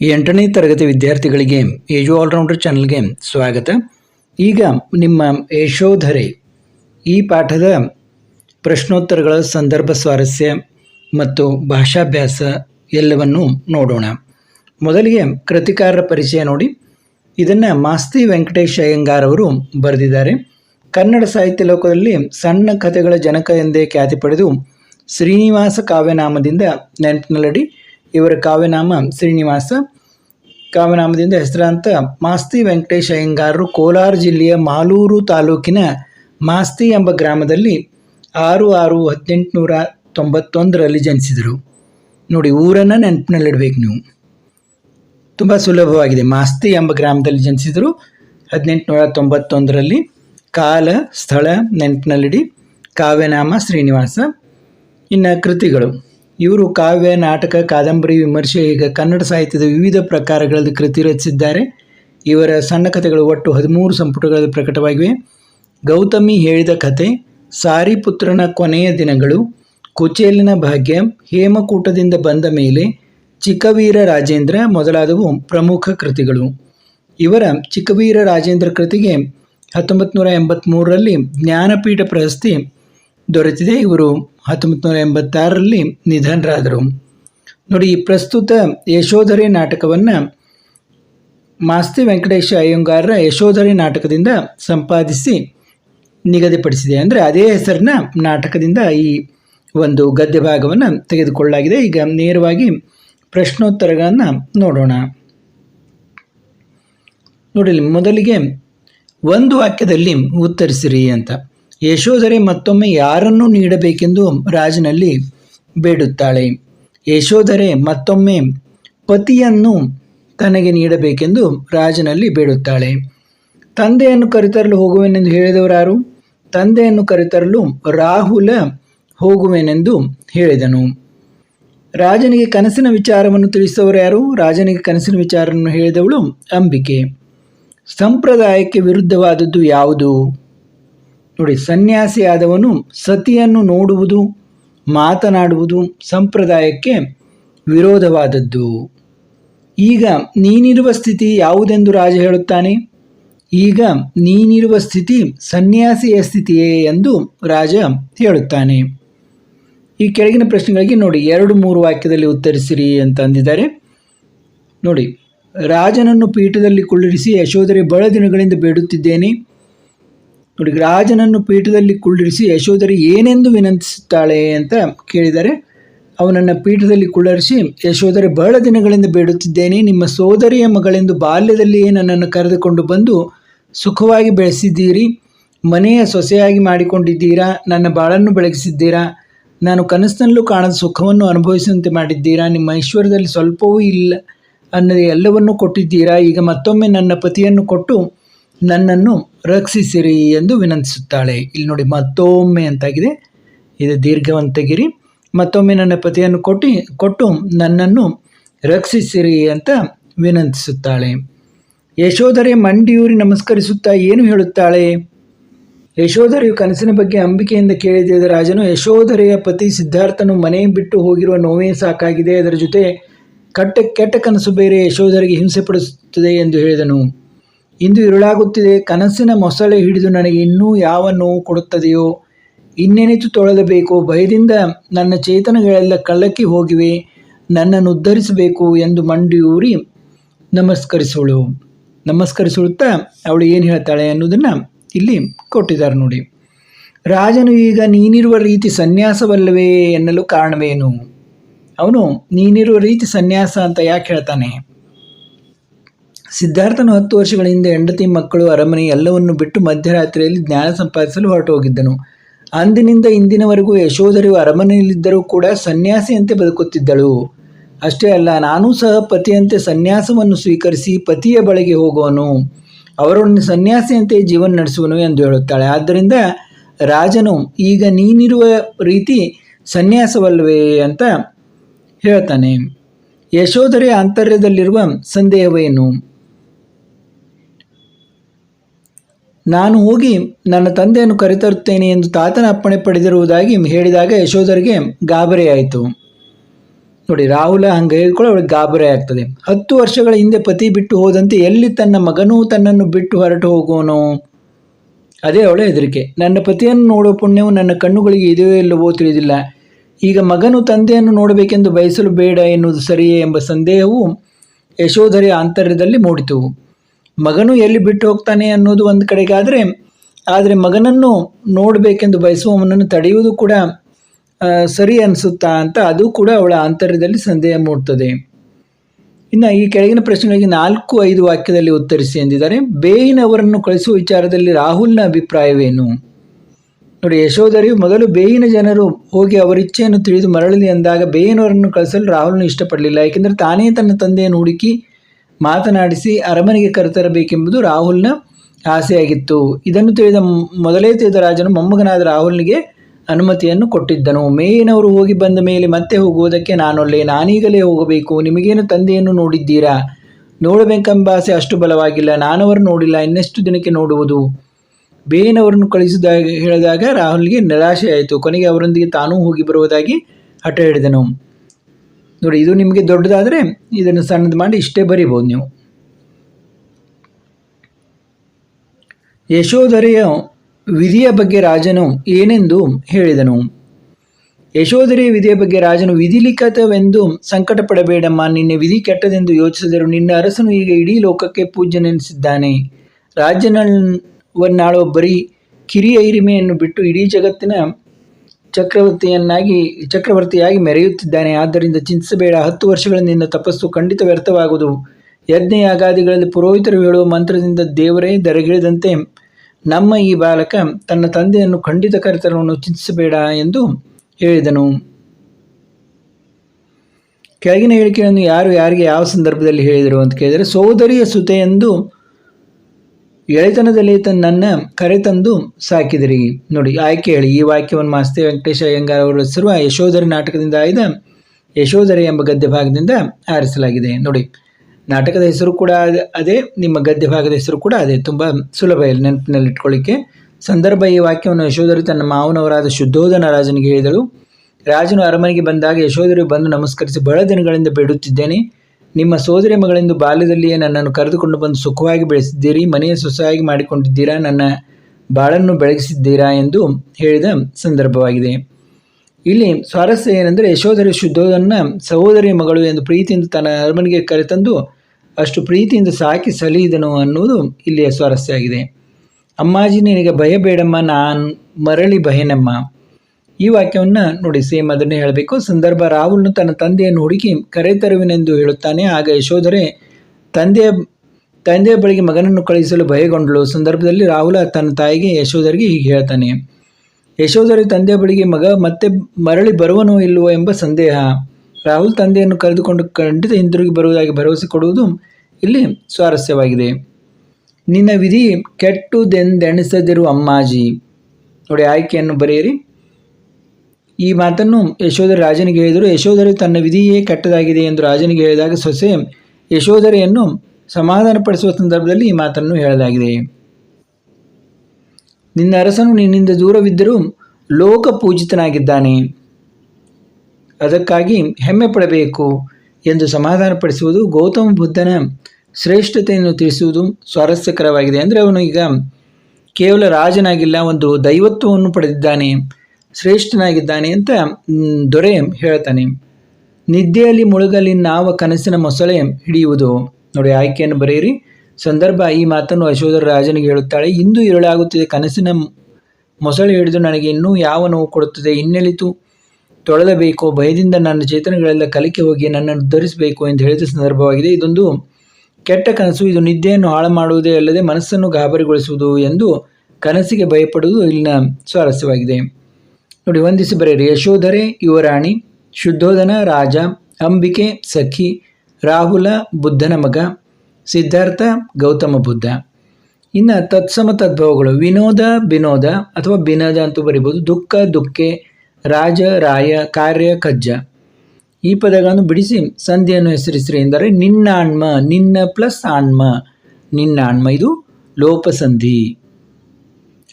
ಎಂಟನೇ ತರಗತಿ ವಿದ್ಯಾರ್ಥಿಗಳಿಗೆ ಏಜು ಆಲ್ರೌಂಡರ್ ಚಾನಲ್ಗೆ ಸ್ವಾಗತ. ಈಗ ನಿಮ್ಮ ಯಶೋಧರೆ ಈ ಪಾಠದ ಪ್ರಶ್ನೋತ್ತರಗಳ ಸಂದರ್ಭ ಸ್ವಾರಸ್ಯ ಮತ್ತು ಭಾಷಾಭ್ಯಾಸ ಎಲ್ಲವನ್ನು ನೋಡೋಣ. ಮೊದಲಿಗೆ ಕೃತಿಕಾರರ ಪರಿಚಯ ನೋಡಿ. ಇದನ್ನು ಮಾಸ್ತಿ ವೆಂಕಟೇಶ್ ಅಯ್ಯಂಗಾರ್ ಅವರು ಬರೆದಿದ್ದಾರೆ. ಕನ್ನಡ ಸಾಹಿತ್ಯ ಲೋಕದಲ್ಲಿ ಸಣ್ಣ ಕಥೆಗಳ ಜನಕ ಎಂದೇ ಖ್ಯಾತಿ ಪಡೆದು ಶ್ರೀನಿವಾಸ ಕಾವ್ಯನಾಮದಿಂದ ನೆನಪಿನಲ್ಲಡಿ ಇವರ ಕಾವ್ಯನಾಮ ಶ್ರೀನಿವಾಸ. ಕಾವ್ಯನಾಮದಿಂದ ಹೆಸರಾಂತ ಮಾಸ್ತಿ ವೆಂಕಟೇಶ್ ಅಯ್ಯಂಗಾರರು ಕೋಲಾರ ಜಿಲ್ಲೆಯ ಮಾಲೂರು ತಾಲೂಕಿನ ಮಾಸ್ತಿ ಎಂಬ ಗ್ರಾಮದಲ್ಲಿ ಆರು ಆರು ಹದಿನೆಂಟುನೂರ ತೊಂಬತ್ತೊಂದರಲ್ಲಿ ಜನಿಸಿದರು. ನೋಡಿ, ಊರನ್ನು ನೆನಪಿನಲ್ಲಿಡಬೇಕು ನೀವು. ತುಂಬ ಸುಲಭವಾಗಿದೆ. ಮಾಸ್ತಿ ಎಂಬ ಗ್ರಾಮದಲ್ಲಿ ಜನಿಸಿದರು. ಹದಿನೆಂಟುನೂರ ತೊಂಬತ್ತೊಂದರಲ್ಲಿ ಕಾಲ, ಸ್ಥಳ ನೆನಪಿನಲ್ಲಿಡಿ. ಕಾವ್ಯನಾಮ ಶ್ರೀನಿವಾಸ. ಇನ್ನು ಕೃತಿಗಳು. ಇವರು ಕಾವ್ಯ, ನಾಟಕ, ಕಾದಂಬರಿ, ವಿಮರ್ಶೆ, ಈಗ ಕನ್ನಡ ಸಾಹಿತ್ಯದ ವಿವಿಧ ಪ್ರಕಾರಗಳಲ್ಲಿ ಕೃತಿ ರಚಿಸಿದ್ದಾರೆ. ಇವರ ಸಣ್ಣ ಕಥೆಗಳು ಒಟ್ಟು ಹದಿಮೂರು ಸಂಪುಟಗಳಲ್ಲಿ ಪ್ರಕಟವಾಗಿವೆ. ಗೌತಮಿ ಹೇಳಿದ ಕಥೆ, ಸಾರಿಪುತ್ರನ ಕೊನೆಯ ದಿನಗಳು ಕುಚೇಲಿನ ಭಾಗ್ಯ, ಹೇಮಕೂಟದಿಂದ ಬಂದ ಮೇಲೆ ಚಿಕ್ಕವೀರ ರಾಜೇಂದ್ರ ಮೊದಲಾದವು ಪ್ರಮುಖ ಕೃತಿಗಳು. ಇವರ ಚಿಕ್ಕವೀರ ರಾಜೇಂದ್ರ ಕೃತಿಗೆ ಹತ್ತೊಂಬತ್ತು ನೂರ ಎಂಬತ್ತ್ಮೂರರಲ್ಲಿ ಜ್ಞಾನಪೀಠ ಪ್ರಶಸ್ತಿ ದೊರೆತಿದೆ. ಇವರು ಹತ್ತೊಂಬತ್ತು ನೂರ ಎಂಬತ್ತಾರರಲ್ಲಿ ನಿಧನರಾದರು. ನೋಡಿ, ಈ ಪ್ರಸ್ತುತ ಯಶೋಧರಿ ನಾಟಕವನ್ನು ಮಾಸ್ತಿ ವೆಂಕಟೇಶ ಅಯ್ಯಂಗಾರರ ಯಶೋಧರಿ ನಾಟಕದಿಂದ ಸಂಪಾದಿಸಿ ನಿಗದಿಪಡಿಸಿದೆ. ಅಂದರೆ ಅದೇ ಹೆಸರಿನ ನಾಟಕದಿಂದ ಈ ಒಂದು ಗದ್ಯ ಭಾಗವನ್ನು ತೆಗೆದುಕೊಳ್ಳಲಾಗಿದೆ. ಈಗ ನೇರವಾಗಿ ಪ್ರಶ್ನೋತ್ತರಗಳನ್ನು ನೋಡೋಣ. ನೋಡಿ ಮೊದಲಿಗೆ ಒಂದು ವಾಕ್ಯದಲ್ಲಿ ಉತ್ತರಿಸಿರಿ ಅಂತ. ಯಶೋಧರೆ ಮತ್ತೊಮ್ಮೆ ಯಾರನ್ನು ನೀಡಬೇಕೆಂದು ರಾಜನಲ್ಲಿ ಬೇಡುತ್ತಾಳೆ. ಯಶೋಧರೆ ಮತ್ತೊಮ್ಮೆ ಪತಿಯನ್ನು ತನಗೆ ನೀಡಬೇಕೆಂದು ರಾಜನಲ್ಲಿ ಬೇಡುತ್ತಾಳೆ. ತಂದೆಯನ್ನು ಕರೆತರಲು ಹೋಗುವೆನೆಂದು ಹೇಳಿದವರಾರು? ತಂದೆಯನ್ನು ಕರೆತರಲು ರಾಹುಲ ಹೋಗುವೆನೆಂದು ಹೇಳಿದನು. ರಾಜನಿಗೆ ಕನಸಿನ ವಿಚಾರವನ್ನು ತಿಳಿಸಿದವರು ಯಾರು? ರಾಜನಿಗೆ ಕನಸಿನ ವಿಚಾರವನ್ನು ಹೇಳಿದವಳು ಅಂಬಿಕೆ. ಸಂಪ್ರದಾಯಕ್ಕೆ ವಿರುದ್ಧವಾದದ್ದು ಯಾವುದು? ನೋಡಿ ಸನ್ಯಾಸಿಯಾದವನು ಸತಿಯನ್ನು ನೋಡುವುದು, ಮಾತನಾಡುವುದು ಸಂಪ್ರದಾಯಕ್ಕೆ ವಿರೋಧವಾದದ್ದು. ಈಗ ನೀನಿರುವ ಸ್ಥಿತಿ ಯಾವುದೆಂದು ರಾಜ ಹೇಳುತ್ತಾನೆ? ಈಗ ನೀನಿರುವ ಸ್ಥಿತಿ ಸನ್ಯಾಸಿಯ ಸ್ಥಿತಿಯೇ ಎಂದು ರಾಜ ಹೇಳುತ್ತಾನೆ. ಈ ಕೆಳಗಿನ ಪ್ರಶ್ನೆಗಳಿಗೆ ನೋಡಿ, ಎರಡು ಮೂರು ವಾಕ್ಯದಲ್ಲಿ ಉತ್ತರಿಸಿರಿ ಅಂತ ಅಂದಿದ್ದಾರೆ. ನೋಡಿ, ರಾಜನನ್ನು ಪೀಠದಲ್ಲಿ ಕುಳ್ಳಿರಿಸಿ ಯಶೋಧರೆ ಬಹಳ ದಿನಗಳಿಂದ ಬೇಡುತ್ತಿದ್ದೇನೆ. ನೋಡಿ, ರಾಜನನ್ನು ಪೀಠದಲ್ಲಿ ಕುಳ್ಳಿರಿಸಿ ಯಶೋಧರಿ ಏನೆಂದು ವಿನಂತಿಸುತ್ತಾಳೆ ಅಂತ ಕೇಳಿದರೆ, ಅವನನ್ನು ಪೀಠದಲ್ಲಿ ಕುಳ್ಳರಿಸಿ, ಯಶೋಧರಿ, ಬಹಳ ದಿನಗಳಿಂದ ಬೇಡುತ್ತಿದ್ದೇನೆ, ನಿಮ್ಮ ಸೋದರಿಯ ಮಗಳೆಂದು ಬಾಲ್ಯದಲ್ಲಿಯೇ ನನ್ನನ್ನು ಕರೆದುಕೊಂಡು ಬಂದು ಸುಖವಾಗಿ ಬೆಳೆಸಿದ್ದೀರಿ, ಮನೆಯ ಸೊಸೆಯಾಗಿ ಮಾಡಿಕೊಂಡಿದ್ದೀರಾ, ನನ್ನ ಬಾಳನ್ನು ಬೆಳಗಿಸಿದ್ದೀರಾ, ನಾನು ಕನಸಿನಲ್ಲೂ ಕಾಣದ ಸುಖವನ್ನು ಅನುಭವಿಸುವಂತೆ ಮಾಡಿದ್ದೀರಾ, ನಿಮ್ಮ ಐಶ್ವರ್ಯದಲ್ಲಿ ಸ್ವಲ್ಪವೂ ಇಲ್ಲ ಅನ್ನದೇ ಎಲ್ಲವನ್ನೂ ಕೊಟ್ಟಿದ್ದೀರಾ, ಈಗ ಮತ್ತೊಮ್ಮೆ ನನ್ನ ಪತಿಯನ್ನು ಕೊಟ್ಟು ನನ್ನನ್ನು ರಕ್ಷಿಸಿರಿ ಎಂದು ವಿನಂತಿಸುತ್ತಾಳೆ. ಇಲ್ಲಿ ನೋಡಿ, ಮತ್ತೊಮ್ಮೆ ಅಂತಾಗಿದೆ. ಇದು ದೀರ್ಘವಂತಗಿರಿ. ಮತ್ತೊಮ್ಮೆ ನನ್ನ ಪತಿಯನ್ನು ಕೊಟ್ಟು ಕೊಟ್ಟು ನನ್ನನ್ನು ರಕ್ಷಿಸಿರಿ ಅಂತ ವಿನಂತಿಸುತ್ತಾಳೆ. ಯಶೋಧರೆ ಮಂಡಿಯೂರಿ ನಮಸ್ಕರಿಸುತ್ತಾ ಏನು ಹೇಳುತ್ತಾಳೆ? ಯಶೋಧರೆಯು ಕನಸಿನ ಬಗ್ಗೆ ಅಂಬಿಕೆಯಿಂದ ಕೇಳಿದ. ರಾಜನು, ಯಶೋಧರೆಯ ಪತಿ ಸಿದ್ಧಾರ್ಥನು ಮನೆ ಬಿಟ್ಟು ಹೋಗಿರುವ ನೋವೇ ಸಾಕಾಗಿದೆ. ಅದರ ಜೊತೆ ಕಟ್ಟ, ಕೆಟ್ಟ ಕನಸು ಬೇರೆ ಯಶೋಧರಿಗೆ ಹಿಂಸೆ ಪಡಿಸುತ್ತದೆ ಎಂದು ಹೇಳಿದನು. ಇಂದು ಇರುಳಾಗುತ್ತಿದೆ ಕನಸಿನ ಮೊಸಳೆ ಹಿಡಿದು ನನಗೆ ಇನ್ನೂ ಯಾವ ನೋವು ಕೊಡುತ್ತದೆಯೋ? ಇನ್ನೆನಿತು ತೊಳೆದಬೇಕು ಭಯದಿಂದ ನನ್ನ ಚೇತನಗಳೆಲ್ಲ ಕಳ್ಳಕ್ಕಿ ಹೋಗಿವೆ, ನನ್ನನ್ನು ಉದ್ಧರಿಸಬೇಕು ಎಂದು ಮಂಡಿಯೂರಿ ನಮಸ್ಕರಿಸೋಳು ನಮಸ್ಕರಿಸುತ್ತಾ ಅವಳು ಏನು ಹೇಳ್ತಾಳೆ ಅನ್ನೋದನ್ನು ಇಲ್ಲಿ ಕೊಟ್ಟಿದ್ದಾರೆ ನೋಡಿ. ರಾಜನು ಈಗ ನೀನಿರುವ ರೀತಿ ಸನ್ಯಾಸವಲ್ಲವೇ ಎನ್ನಲು ಕಾರಣವೇನು? ಅವನು, ನೀನಿರುವ ರೀತಿ ಸನ್ಯಾಸ ಅಂತ ಯಾಕೆ ಹೇಳ್ತಾನೆ? ಸಿದ್ಧಾರ್ಥನು ಹತ್ತು ವರ್ಷಗಳ ಹಿಂದೆ ಹೆಂಡತಿ ಮಕ್ಕಳು ಅರಮನೆ ಎಲ್ಲವನ್ನು ಬಿಟ್ಟು ಮಧ್ಯರಾತ್ರಿಯಲ್ಲಿ ಜ್ಞಾನ ಸಂಪಾದಿಸಲು ಹೊರಟು ಹೋಗಿದ್ದನು ಅಂದಿನಿಂದ ಇಂದಿನವರೆಗೂ ಯಶೋಧರೆಯು ಅರಮನೆಯಲ್ಲಿದ್ದರೂ ಕೂಡ ಸನ್ಯಾಸಿಯಂತೆ ಬದುಕುತ್ತಿದ್ದಳು. ಅಷ್ಟೇ ಅಲ್ಲ, ನಾನೂ ಸಹ ಪತಿಯಂತೆ ಸನ್ಯಾಸವನ್ನು ಸ್ವೀಕರಿಸಿ ಪತಿಯ ಬಳಿಗೆ ಹೋಗುವನು. ಅವರೊಡನೆ ಸನ್ಯಾಸಿಯಂತೆ ಜೀವನ ನಡೆಸುವನು ಎಂದು ಹೇಳುತ್ತಾಳೆ. ಆದ್ದರಿಂದ ರಾಜನು, ಈಗ ನೀನಿರುವ ರೀತಿ ಸನ್ಯಾಸವಲ್ಲವೇ? ಅಂತ ಹೇಳ್ತಾನೆ. ಯಶೋಧರೆಯ ಆಂತರ್ಯದಲ್ಲಿರುವ ಸಂದೇಹವೇನು? ನಾನು ಹೋಗಿ ನನ್ನ ತಂದೆಯನ್ನು ಕರೆತರುತ್ತೇನೆ ಎಂದು ತಾತನ ಅಪ್ಪಣೆ ಪಡೆದಿರುವುದಾಗಿ ಹೇಳಿದಾಗ ಯಶೋಧರಿಗೆ ಗಾಬರಿಯಾಯಿತು. ನೋಡಿ, ರಾಹುಲ ಹಂಗೆ ಹೇಳ್ಕೊಳ್ಳೋ ಅವಳಿಗೆ ಗಾಬರಿ ಆಗ್ತದೆ. ಹತ್ತು ವರ್ಷಗಳ ಹಿಂದೆ ಪತಿ ಬಿಟ್ಟು ಹೋದಂತೆ ಎಲ್ಲಿ ತನ್ನ ಮಗನೂ ತನ್ನನ್ನು ಬಿಟ್ಟು ಹೊರಟು ಹೋಗೋನು ಅದೇ ಅವಳ ಹೆದರಿಕೆ. ನನ್ನ ಪತಿಯನ್ನು ನೋಡೋ ಪುಣ್ಯವು ನನ್ನ ಕಣ್ಣುಗಳಿಗೆ ಇದೆಯೋ ಇಲ್ಲವೋ ತಿಳಿದಿಲ್ಲ. ಈಗ ಮಗನು ತಂದೆಯನ್ನು ನೋಡಬೇಕೆಂದು ಬಯಸಲು ಬೇಡ ಎನ್ನುವುದು ಸರಿಯೇ ಎಂಬ ಸಂದೇಹವು ಯಶೋಧರೆಯ ಆಂತರ್ಯದಲ್ಲಿ ಮೂಡಿತು. ಮಗನು ಎಲ್ಲಿ ಬಿಟ್ಟು ಹೋಗ್ತಾನೆ ಅನ್ನೋದು ಒಂದು ಕಡೆಗಾದರೆ, ಆದರೆ ಮಗನನ್ನು ನೋಡಬೇಕೆಂದು ಬಯಸುವವನನ್ನು ತಡೆಯುವುದು ಕೂಡ ಸರಿ ಅನಿಸುತ್ತಾ ಅಂತ ಅದು ಕೂಡ ಅವಳ ಆಂತರ್ಯದಲ್ಲಿ ಸಂದೇಹ ಮೂಡ್ತದೆ. ಇನ್ನು ಈ ಕೆಳಗಿನ ಪ್ರಶ್ನೆಗಳಿಗೆ ನಾಲ್ಕು ಐದು ವಾಕ್ಯದಲ್ಲಿ ಉತ್ತರಿಸಿ ಎಂದಿದ್ದಾರೆ, ಬೇಯಿನವರನ್ನು ಕಳಿಸುವ ವಿಚಾರದಲ್ಲಿ ರಾಹುಲ್ನ ಅಭಿಪ್ರಾಯವೇನು? ನೋಡಿ, ಯಶೋಧರಿಯು ಮೊದಲು ಬೇಯಿನ ಜನರು ಹೋಗಿ ಅವರ ಇಚ್ಛೆಯನ್ನು ತಿಳಿದು ಮರಳಲಿ ಅಂದಾಗ ಬೇಯಿನವರನ್ನು ಕಳಿಸಲು ರಾಹುಲ್ನ ಇಷ್ಟಪಡಲಿಲ್ಲ, ಏಕೆಂದರೆ ತಾನೇ ತನ್ನ ತಂದೆಯನ್ನು ಹುಡುಕಿ ಮಾತನಾಡಿಸಿ ಅರಮನೆಗೆ ಕರೆತರಬೇಕೆಂಬುದು ರಾಹುಲ್ನ ಆಸೆಯಾಗಿತ್ತು. ಇದನ್ನು ತಿಳಿದ ಮೊದಲೇ ತಿಳಿದ ರಾಜನು ಮೊಮ್ಮಗನಾದ ರಾಹುಲ್ನಿಗೆ ಅನುಮತಿಯನ್ನು ಕೊಟ್ಟಿದ್ದನು. ಮೇಯಿನವರು ಹೋಗಿ ಬಂದ ಮೇಲೆ ಮತ್ತೆ ಹೋಗುವುದಕ್ಕೆ ನಾನೊಲ್ಲೆ, ನಾನೀಗಲೇ ಹೋಗಬೇಕು. ನಿಮಗೇನು ತಂದೆಯನ್ನು ನೋಡಿದ್ದೀರಾ? ನೋಡಬೇಕೆಂಬ ಆಸೆ ಅಷ್ಟು ಬಲವಾಗಿಲ್ಲ. ನಾನವರು ನೋಡಿಲ್ಲ, ಇನ್ನೆಷ್ಟು ದಿನಕ್ಕೆ ನೋಡುವುದು? ಬೇಯಿನವರನ್ನು ಕಳಿಸಿದಾಗ ಹೇಳಿದಾಗ ರಾಹುಲ್ಗೆ ನಿರಾಶೆಯಾಯಿತು. ಕೊನೆಗೆ ಅವರೊಂದಿಗೆ ತಾನೂ ಹೋಗಿ ಬರುವುದಾಗಿ ಹಠ ಹಿಡಿದನು ನೋಡಿ, ಇದು ನಿಮಗೆ ದೊಡ್ಡದಾದರೆ ಇದನ್ನು ಸಣ್ಣದು ಮಾಡಿ ಇಷ್ಟೇ ಬರಿಬೋದು ನೀವು. ಯಶೋಧರೆಯ ವಿಧಿಯ ಬಗ್ಗೆ ರಾಜನು ಏನೆಂದು ಹೇಳಿದನು? ಯಶೋಧರೆಯ ವಿಧಿಯ ಬಗ್ಗೆ ರಾಜನು ವಿಧಿಲಿಖಿತವೆಂದು ಸಂಕಟ ಪಡಬೇಡಮ್ಮ ನಿನ್ನೆ ವಿಧಿ ಕೆಟ್ಟದೆಂದು ಯೋಚಿಸಿದರು ನಿನ್ನ ಅರಸನು ಈಗ ಇಡೀ ಲೋಕಕ್ಕೆ ಪೂಜ್ಯನೆನಿಸಿದ್ದಾನೆ. ರಾಜನವನ್ನಾಳೋ ಬರೀ ಕಿರಿಯ ಹಿರಿಮೆಯನ್ನು ಬಿಟ್ಟು ಇಡೀ ಜಗತ್ತಿನ ಚಕ್ರವರ್ತಿಯನ್ನಾಗಿ, ಚಕ್ರವರ್ತಿಯಾಗಿ ಮೆರೆಯುತ್ತಿದ್ದಾನೆ. ಆದ್ದರಿಂದ ಚಿಂತಿಸಬೇಡ. ಹತ್ತು ವರ್ಷಗಳಿಂದ ತಪಸ್ಸು ಖಂಡಿತ ವ್ಯರ್ಥವಾಗುವುದು. ಯಜ್ಞ ಯಾಗಾದಿಗಳಲ್ಲಿ ಪುರೋಹಿತರು ಹೇಳುವ ಮಂತ್ರದಿಂದ ದೇವರೇ ದರಗಿಳಿದಂತೆ ನಮ್ಮ ಈ ಬಾಲಕ ತನ್ನ ತಂದೆಯನ್ನು ಖಂಡಿತ ಕರೆತರವನ್ನು ಚಿಂತಿಸಬೇಡ ಎಂದು ಹೇಳಿದನು. ಕೆಳಗಿನ ಹೇಳಿಕೆಯನ್ನು ಯಾರು ಯಾರಿಗೆ ಯಾವ ಸಂದರ್ಭದಲ್ಲಿ ಹೇಳಿದರು ಅಂತ ಕೇಳಿದರೆ, ಸೋದರಿಯ ಸುತೆ ಎಂದು ಎಳೆತನದಲ್ಲಿ ತನ್ನ ಕರೆತಂದು ಸಾಕಿದಿರಿ. ನೋಡಿ, ಆಯ್ಕೆ ಹೇಳಿ. ಈ ವಾಕ್ಯವನ್ನು ಮಾಸ್ತಿ ವೆಂಕಟೇಶ ಅಯ್ಯಂಗಾರ್ ಅವರು ಹೆಸರುವ ಯಶೋಧರಿ ನಾಟಕದಿಂದ ಆಯ್ದ ಯಶೋಧರಿ ಎಂಬ ಗದ್ಯ ಭಾಗದಿಂದ ಆರಿಸಲಾಗಿದೆ. ನೋಡಿ, ನಾಟಕದ ಹೆಸರು ಕೂಡ ಅದ್- ಅದೇ, ನಿಮ್ಮ ಗದ್ಯ ಭಾಗದ ಹೆಸರು ಕೂಡ ಅದೇ. ತುಂಬ ಸುಲಭ ಇಲ್ಲಿ ನೆನಪಿನಲ್ಲಿಟ್ಕೊಳ್ಳಿಕ್ಕೆ. ಸಂದರ್ಭ, ಈ ವಾಕ್ಯವನ್ನು ಯಶೋಧರಿ ತನ್ನ ಮಾವನವರಾದ ಶುದ್ಧೋಧನ ರಾಜನಿಗೆ ಹೇಳಿದಳು. ರಾಜನು ಅರಮನೆಗೆ ಬಂದಾಗ ಯಶೋಧರಿ ಬಂದು ನಮಸ್ಕರಿಸಿ, ಬಹಳ ದಿನಗಳಿಂದ ಬೇಡುತ್ತಿದ್ದೇನೆ. ನಿಮ್ಮ ಸೋದರಿ ಮಗಳೆಂದು ಬಾಲ್ಯದಲ್ಲಿಯೇ ನನ್ನನ್ನು ಕರೆದುಕೊಂಡು ಬಂದು ಸುಖವಾಗಿ ಬೆಳೆಸಿದ್ದೀರಿ, ಮನೆಯ ಸೊಸೆಯಾಗಿ ಮಾಡಿಕೊಂಡಿದ್ದೀರಾ, ನನ್ನ ಬಾಳನ್ನು ಬೆಳಗಿಸಿದ್ದೀರಾ ಎಂದು ಹೇಳಿದ ಸಂದರ್ಭವಾಗಿದೆ. ಇಲ್ಲಿ ಸ್ವಾರಸ್ಯ ಏನೆಂದರೆ ಯಶೋಧರಿ ಶುದ್ಧೋಧನ ಸಹೋದರಿ ಮಗಳು ಎಂದು ಪ್ರೀತಿಯಿಂದ ತನ್ನ ಅರಮನೆಗೆ ಕರೆತಂದು ಅಷ್ಟು ಪ್ರೀತಿಯಿಂದ ಸಾಕಿ ಸಲಿಯಿದನು ಅನ್ನುವುದು ಇಲ್ಲಿಯ ಸ್ವಾರಸ್ಯ ಆಗಿದೆ. ಅಮ್ಮಾಜಿ, ನಿನಗೆ ಭಯ ಬೇಡಮ್ಮ, ನಾನು ಮರಳಿ ಭಯನಮ್ಮ ಈ ವಾಕ್ಯವನ್ನು ನೋಡಿ ಸೇಮ್ ಅದನ್ನೇ ಹೇಳಬೇಕು. ಸಂದರ್ಭ ರಾಹುಲ್ನು ತನ್ನ ತಂದೆಯನ್ನು ಹುಡುಕಿ ಕರೆತರುವಿನೆಂದು ಹೇಳುತ್ತಾನೆ. ಆಗ ಯಶೋಧರೆ ತಂದೆಯ ತಂದೆಯ ಬಳಿಗೆ ಮಗನನ್ನು ಕಳುಹಿಸಲು ಭಯಗೊಂಡಳು. ಸಂದರ್ಭದಲ್ಲಿ ರಾಹುಲ ತನ್ನ ತಾಯಿಗೆ ಯಶೋಧರಿಗೆ ಹೀಗೆ ಹೇಳ್ತಾನೆ, ಯಶೋಧರೆ, ತಂದೆಯ ಬಳಿಗೆ ಮಗ ಮತ್ತೆ ಮರಳಿ ಬರುವನೋ ಇಲ್ಲವೋ ಎಂಬ ಸಂದೇಹ. ರಾಹುಲ್ ತಂದೆಯನ್ನು ಕರೆದುಕೊಂಡು ಖಂಡಿತ ಹಿಂದಿರುಗಿ ಬರುವುದಾಗಿ ಭರವಸೆ ಕೊಡುವುದು ಇಲ್ಲಿ ಸ್ವಾರಸ್ಯವಾಗಿದೆ. ನಿನ್ನ ವಿಧಿ ಕೆಟ್ಟುದೆಂದೆಣಿಸದಿರು ಅಮ್ಮಾಜಿ. ನೋಡಿ ಆಯ್ಕೆಯನ್ನು ಬರೆಯಿರಿ. ಈ ಮಾತನ್ನು ಯಶೋಧರ ರಾಜನಿಗೆ ಹೇಳಿದರು. ಯಶೋಧರೆ ತನ್ನ ವಿಧಿಯೇ ಕೆಟ್ಟದಾಗಿದೆ ಎಂದು ರಾಜನಿಗೆ ಹೇಳಿದಾಗ ಸೊಸೆ ಯಶೋಧರೆಯನ್ನು ಸಮಾಧಾನಪಡಿಸುವ ಸಂದರ್ಭದಲ್ಲಿ ಈ ಮಾತನ್ನು ಹೇಳಲಾಗಿದೆ. ನಿನ್ನ ಅರಸನು ನಿನ್ನಿಂದ ದೂರವಿದ್ದರೂ ಲೋಕ ಪೂಜಿತನಾಗಿದ್ದಾನೆ ಅದಕ್ಕಾಗಿ ಹೆಮ್ಮೆ ಪಡಬೇಕು ಎಂದು ಸಮಾಧಾನಪಡಿಸುವುದು ಗೌತಮ ಬುದ್ಧನ ಶ್ರೇಷ್ಠತೆಯನ್ನು ತಿಳಿಸುವುದು ಸ್ವಾರಸ್ಯಕರವಾಗಿದೆ. ಅಂದರೆ ಅವನು ಈಗ ಕೇವಲ ರಾಜನಾಗಿಲ್ಲ, ಒಂದು ದೈವತ್ವವನ್ನು ಪಡೆದಿದ್ದಾನೆ. ಶ್ರೇಷ್ಠನಾಗಿದ್ದಾನೆ ಅಂತ ದೊರೆ ಹೇಳ್ತಾನೆ. ನಿದ್ದೆಯಲ್ಲಿ ಮುಳುಗಲಿ ನಾವ ಕನಸಿನ ಮೊಸಳೆ ಹಿಡಿಯುವುದು. ನೋಡಿ, ಆಯ್ಕೆಯನ್ನು ಬರೆಯಿರಿ. ಸಂದರ್ಭ, ಈ ಮಾತನ್ನು ಯಶೋಧರ ರಾಜನಿಗೆ ಹೇಳುತ್ತಾಳೆ. ಇಂದು ಇರಳಾಗುತ್ತಿದೆ ಕನಸಿನ ಮೊಸಳೆ ಹಿಡಿದು ನನಗೆ ಇನ್ನೂ ಯಾವ ನೋವು ಕೊಡುತ್ತದೆ? ಇನ್ನೆಲಿತು ತೊಳೆದಬೇಕು? ಭಯದಿಂದ ನನ್ನ ಚೇತನಗಳೆಲ್ಲ ಕಲಿಕೆ ಹೋಗಿ ನನ್ನನ್ನು ಧರಿಸಬೇಕು ಎಂದು ಹೇಳಿದ ಸಂದರ್ಭವಾಗಿದೆ. ಇದೊಂದು ಕೆಟ್ಟ ಕನಸು. ಇದು ನಿದ್ದೆಯನ್ನು ಹಾಳು ಮಾಡುವುದೇ ಅಲ್ಲದೆ ಮನಸ್ಸನ್ನು ಗಾಬರಿಗೊಳಿಸುವುದು ಎಂದು ಕನಸಿಗೆ ಭಯಪಡುವುದು ಇಲ್ಲಿನ ಸ್ವಾರಸ್ಯವಾಗಿದೆ. ನೋಡಿ, ವಂದಿಸಿ ಬರೆಯಿರಿ. ಯಶೋಧರೆ, ಯುವರಾಣಿ, ಶುದ್ಧೋಧನ, ರಾಜ, ಅಂಬಿಕೆ, ಸಖಿ, ರಾಹುಲ, ಬುದ್ಧನ ಮಗ, ಸಿದ್ಧಾರ್ಥ, ಗೌತಮ ಬುದ್ಧ. ಇನ್ನು ತತ್ಸಮ ತದ್ಭವಗಳು, ವಿನೋದ, ಬಿನೋದ ಅಥವಾ ಬಿನೋದ ಅಂತೂ ಬರಿಬೋದು. ದುಃಖ, ದುಃಖೆ, ರಾಜ, ರಾಯ, ಕಾರ್ಯ, ಕಜ್ಜ. ಈ ಪದಗಳನ್ನು ಬಿಡಿಸಿ ಸಂಧಿಯನ್ನು ಹೆಸರಿಸಿರಿ ಎಂದರೆ ನಿನ್ನಾಣ್ಮ, ನಿನ್ನ ಪ್ಲಸ್ ಆಣ್ಮ, ನಿನ್ನಾಣ್ಮ. ಇದು ಲೋಪಸಂಧಿ.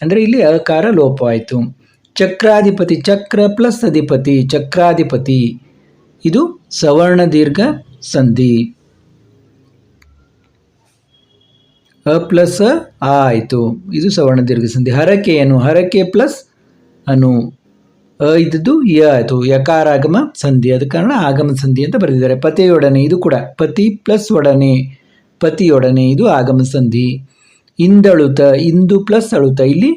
ಅಂದರೆ ಇಲ್ಲಿ ಅಕಾರ ಲೋಪವಾಯಿತು ಚಕ್ರಾಧಿಪತಿ ಚಕ್ರ ಪ್ಲಸ್ ಅಧಿಪತಿ ಚಕ್ರಾಧಿಪತಿ. ಇದು ಸವರ್ಣ ದೀರ್ಘ ಸಂಧಿ. ಅ ಪ್ಲಸ್ ಅ ಆಯಿತು. ಇದು ಸವರ್ಣ ದೀರ್ಘ ಸಂಧಿ. ಹರಕೆ ಅನು ಹರಕೆ ಪ್ಲಸ್ ಅನು. ಅ ಇದ್ದದ್ದು ಯ ಆಯಿತು. ಯಕಾರಾಗಮ ಸಂಧಿ. ಅದ ಕಾರಣ ಆಗಮ ಸಂಧಿ ಅಂತ ಬರೆದಿದ್ದಾರೆ. ಪತಿಯೊಡನೆ ಇದು ಕೂಡ. ಪತಿ ಪ್ಲಸ್ ಒಡನೆ. ಪತಿಯೊಡನೆ ಇದು ಆಗಮ ಸಂಧಿ. ಇಂದಳುತ, ಇಂದು ಪ್ಲಸ್ ಅಳುತ. ಇಲ್ಲಿ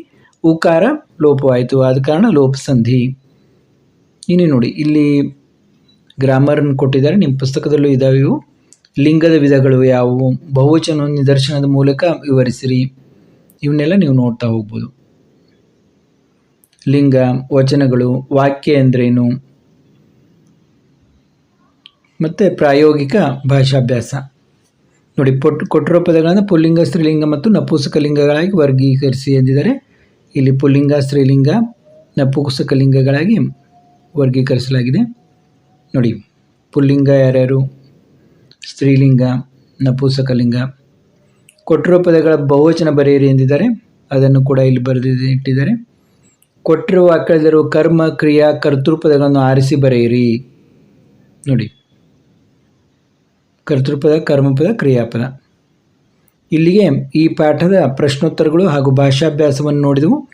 ಉಕಾರ ಲೋಪವಾಯಿತು ಆದ ಕಾರಣ ಲೋಪ ಸಂಧಿ. ಇನ್ನು ನೋಡಿ, ಇಲ್ಲಿ ಗ್ರಾಮರನ್ನು ಕೊಟ್ಟಿದ್ದಾರೆ. ನಿಮ್ಮ ಪುಸ್ತಕದಲ್ಲೂ ಇದಾವೆ ಇವು. ಲಿಂಗದ ವಿಧಗಳು ಯಾವುವು? ಬಹುವಚನ ನಿದರ್ಶನದ ಮೂಲಕ ವಿವರಿಸಿರಿ. ಇವನ್ನೆಲ್ಲ ನೀವು ನೋಡ್ತಾ ಹೋಗ್ಬೋದು. ಲಿಂಗ, ವಚನಗಳು, ವಾಕ್ಯ ಅಂದ್ರೇನು ಮತ್ತು ಪ್ರಾಯೋಗಿಕ ಭಾಷಾಭ್ಯಾಸ. ನೋಡಿ ಪೊಟ್ ಕೊಟ್ಟಿರೋ ಪದಗಳನ್ನು ಪುಲ್ಲಿಂಗ, ಸ್ತ್ರೀಲಿಂಗ ಮತ್ತು ನಪುಸಕಲಿಂಗಗಳಾಗಿ ವರ್ಗೀಕರಿಸಿ ಎಂದಿದ್ದಾರೆ. ಇಲ್ಲಿ ಪುಲ್ಲಿಂಗ, ಸ್ತ್ರೀಲಿಂಗ, ನಪುಂಸಕ ಲಿಂಗಗಳಾಗಿ ವರ್ಗೀಕರಿಸಲಾಗಿದೆ. ನೋಡಿ, ಪುಲ್ಲಿಂಗ ಯಾರ್ಯಾರು? ಸ್ತ್ರೀಲಿಂಗ ನಪುಂಸಕಲಿಂಗ ಕೊಟ್ಟಿರುವ ಪದಗಳ ಬಹುವಚನ ಬರೆಯಿರಿ ಎಂದಿದ್ದಾರೆ. ಅದನ್ನು ಕೂಡ ಇಲ್ಲಿ ಬರೆದಿ ಇಟ್ಟಿದ್ದಾರೆ ಕೊಟ್ಟಿರುವ ವಾಕ್ಯದಲ್ಲಿರುವ ಕರ್ಮ, ಕ್ರಿಯಾ ಕರ್ತೃಪದಗಳನ್ನು ಆರಿಸಿ ಬರೆಯಿರಿ. ನೋಡಿ ಕರ್ತೃಪದ ಕರ್ಮಪದ ಕ್ರಿಯಾಪದ ಇಲ್ಲಿಗೆ ಈ ಪಾಠದ ಪ್ರಶ್ನೋತ್ತರಗಳು ಹಾಗೂ ಭಾಷಾಭ್ಯಾಸವನ್ನು ನೋಡಿದೆವು.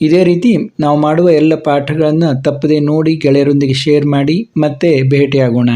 ಇದೇ ರೀತಿ ನಾವು ಮಾಡುವ ಎಲ್ಲ ಪಾಠಗಳನ್ನು ತಪ್ಪದೆ ನೋಡಿ ಗೆಳೆಯರೊಂದಿಗೆ ಶೇರ್ ಮಾಡಿ ಮತ್ತೆ ಭೇಟಿಯಾಗೋಣ.